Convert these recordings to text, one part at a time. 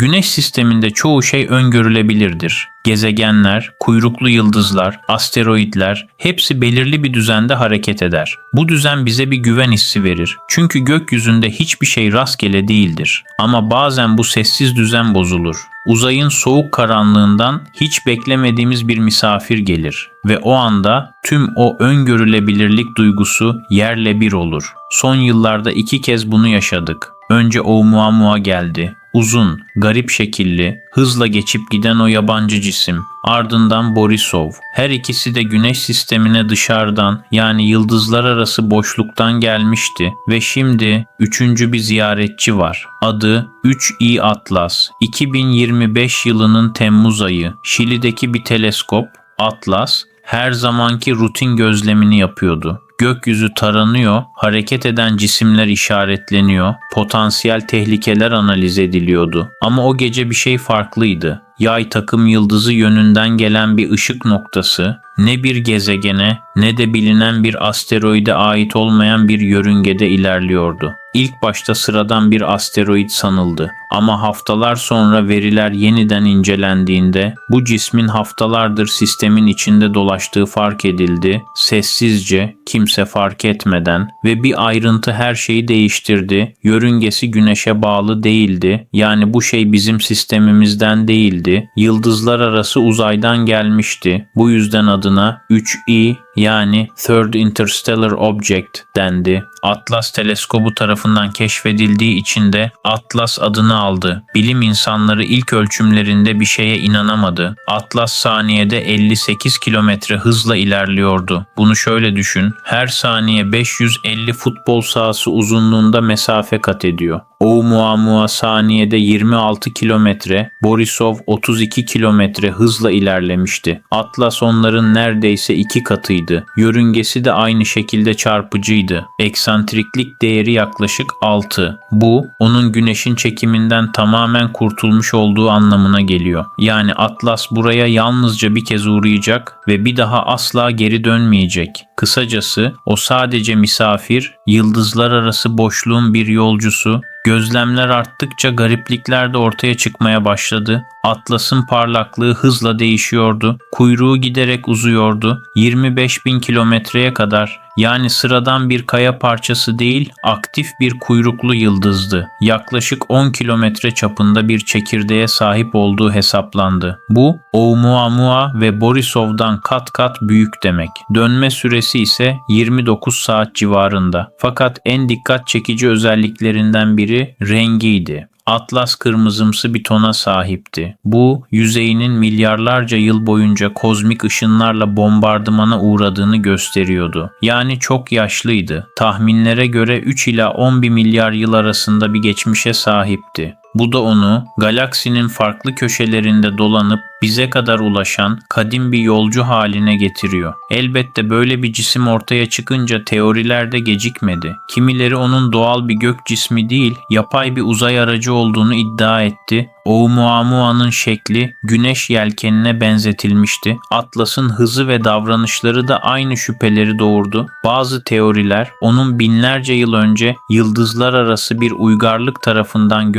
Güneş sisteminde çoğu şey öngörülebilirdir. Gezegenler, kuyruklu yıldızlar, asteroidler hepsi belirli bir düzende hareket eder. Bu düzen bize bir güven hissi verir. Çünkü gökyüzünde hiçbir şey rastgele değildir. Ama bazen bu sessiz düzen bozulur. Uzayın soğuk karanlığından hiç beklemediğimiz bir misafir gelir ve o anda tüm o öngörülebilirlik duygusu yerle bir olur. Son yıllarda iki kez bunu yaşadık. Önce Oumuamua geldi. Uzun, garip şekilli, hızla geçip giden o yabancı cisim. Ardından Borisov. Her ikisi de güneş sistemine dışarıdan yani yıldızlar arası boşluktan gelmişti ve şimdi üçüncü bir ziyaretçi var. Adı 3i Atlas. 2025 yılının Temmuz ayı. Şili'deki bir teleskop Atlas her zamanki rutin gözlemini yapıyordu. Gökyüzü taranıyor, hareket eden cisimler işaretleniyor, potansiyel tehlikeler analiz ediliyordu. Ama o gece bir şey farklıydı. Yay takım yıldızı yönünden gelen bir ışık noktası ne bir gezegene ne de bilinen bir asteroide ait olmayan bir yörüngede ilerliyordu. İlk başta sıradan bir asteroid sanıldı ama haftalar sonra veriler yeniden incelendiğinde bu cismin haftalardır sistemin içinde dolaştığı fark edildi. Sessizce, kimse fark etmeden ve bir ayrıntı her şeyi değiştirdi. Yörüngesi güneşe bağlı değildi. Yani bu şey bizim sistemimizden değildi. Yıldızlar arası uzaydan gelmişti. Bu yüzden adına 3i yani Third Interstellar Object dendi. Atlas teleskobu tarafından keşfedildiği için de Atlas adını aldı. Bilim insanları ilk ölçümlerinde bir şeye inanamadı. Atlas saniyede 58 kilometre hızla ilerliyordu. Bunu şöyle düşün. Her saniye 550 futbol sahası uzunluğunda mesafe kat ediyor. Oumuamua saniyede 26 kilometre, Borisov 32 kilometre hızla ilerlemişti. Atlas onların neredeyse iki katıydı. Yörüngesi de aynı şekilde çarpıcıydı. Eksantriklik değeri yaklaşık 6. Bu, onun güneşin çekiminden tamamen kurtulmuş olduğu anlamına geliyor. Yani Atlas buraya yalnızca bir kez uğrayacak ve bir daha asla geri dönmeyecek. Kısacası o sadece misafir, yıldızlar arası boşluğun bir yolcusu, Gözlemler arttıkça gariplikler de ortaya çıkmaya başladı. Atlas'ın parlaklığı hızla değişiyordu. Kuyruğu giderek uzuyordu. 25 bin kilometreye kadar yani sıradan bir kaya parçası değil, aktif bir kuyruklu yıldızdı. Yaklaşık 10 kilometre çapında bir çekirdeğe sahip olduğu hesaplandı. Bu, Oumuamua ve Borisov'dan kat kat büyük demek. Dönme süresi ise 29 saat civarında. Fakat en dikkat çekici özelliklerinden biri rengiydi atlas kırmızımsı bir tona sahipti. Bu, yüzeyinin milyarlarca yıl boyunca kozmik ışınlarla bombardımana uğradığını gösteriyordu. Yani çok yaşlıydı. Tahminlere göre 3 ila 11 milyar yıl arasında bir geçmişe sahipti. Bu da onu galaksinin farklı köşelerinde dolanıp bize kadar ulaşan kadim bir yolcu haline getiriyor. Elbette böyle bir cisim ortaya çıkınca teoriler de gecikmedi. Kimileri onun doğal bir gök cismi değil, yapay bir uzay aracı olduğunu iddia etti Oumuamua'nın şekli güneş yelkenine benzetilmişti. Atlas'ın hızı ve davranışları da aynı şüpheleri doğurdu. Bazı teoriler onun binlerce yıl önce yıldızlar arası bir uygarlık tarafından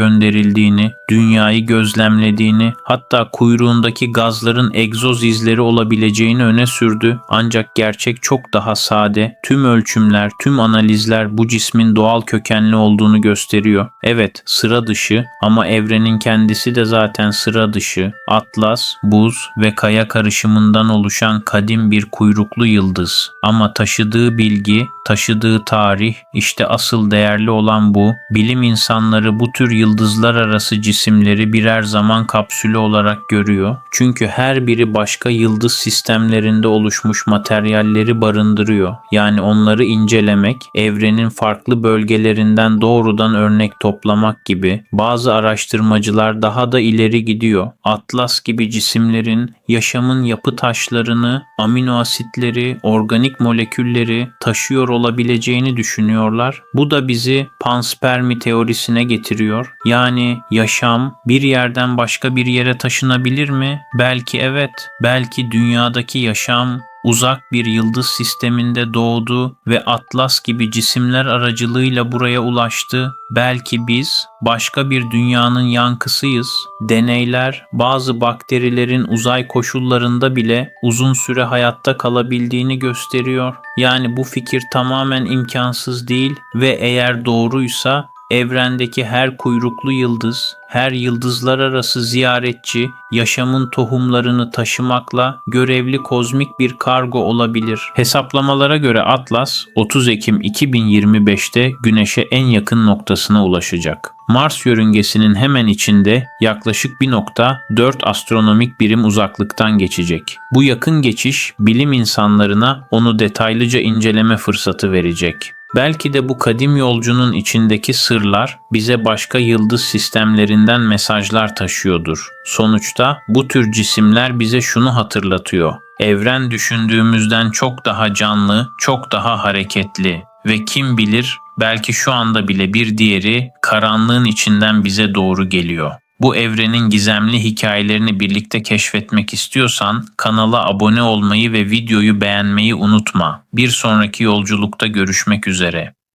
gönderildiğini, dünyayı gözlemlediğini, hatta kuyruğundaki gazların egzoz izleri olabileceğini öne sürdü. Ancak gerçek çok daha sade. Tüm ölçümler, tüm analizler bu cismin doğal kökenli olduğunu gösteriyor. Evet, sıra dışı ama evrenin kendisi de zaten sıra dışı, atlas, buz ve kaya karışımından oluşan kadim bir kuyruklu yıldız. Ama taşıdığı bilgi, taşıdığı tarih, işte asıl değerli olan bu. Bilim insanları bu tür yıldızlar arası cisimleri birer zaman kapsülü olarak görüyor. Çünkü her biri başka yıldız sistemlerinde oluşmuş materyalleri barındırıyor. Yani onları incelemek, evrenin farklı bölgelerinden doğrudan örnek toplamak gibi bazı araştırmacılar daha da ileri gidiyor. Atlas gibi cisimlerin yaşamın yapı taşlarını, amino asitleri, organik molekülleri taşıyor olabileceğini düşünüyorlar. Bu da bizi panspermi teorisine getiriyor. Yani yaşam bir yerden başka bir yere taşınabilir mi? Belki evet. Belki dünyadaki yaşam uzak bir yıldız sisteminde doğdu ve Atlas gibi cisimler aracılığıyla buraya ulaştı. Belki biz başka bir dünyanın yankısıyız. Deneyler bazı bakterilerin uzay koşullarında bile uzun süre hayatta kalabildiğini gösteriyor. Yani bu fikir tamamen imkansız değil ve eğer doğruysa evrendeki her kuyruklu yıldız, her yıldızlar arası ziyaretçi yaşamın tohumlarını taşımakla görevli kozmik bir kargo olabilir. Hesaplamalara göre Atlas 30 Ekim 2025'te Güneş'e en yakın noktasına ulaşacak. Mars yörüngesinin hemen içinde yaklaşık 1.4 astronomik birim uzaklıktan geçecek. Bu yakın geçiş bilim insanlarına onu detaylıca inceleme fırsatı verecek. Belki de bu kadim yolcunun içindeki sırlar bize başka yıldız sistemlerinden mesajlar taşıyordur. Sonuçta bu tür cisimler bize şunu hatırlatıyor. Evren düşündüğümüzden çok daha canlı, çok daha hareketli ve kim bilir belki şu anda bile bir diğeri karanlığın içinden bize doğru geliyor. Bu evrenin gizemli hikayelerini birlikte keşfetmek istiyorsan kanala abone olmayı ve videoyu beğenmeyi unutma. Bir sonraki yolculukta görüşmek üzere.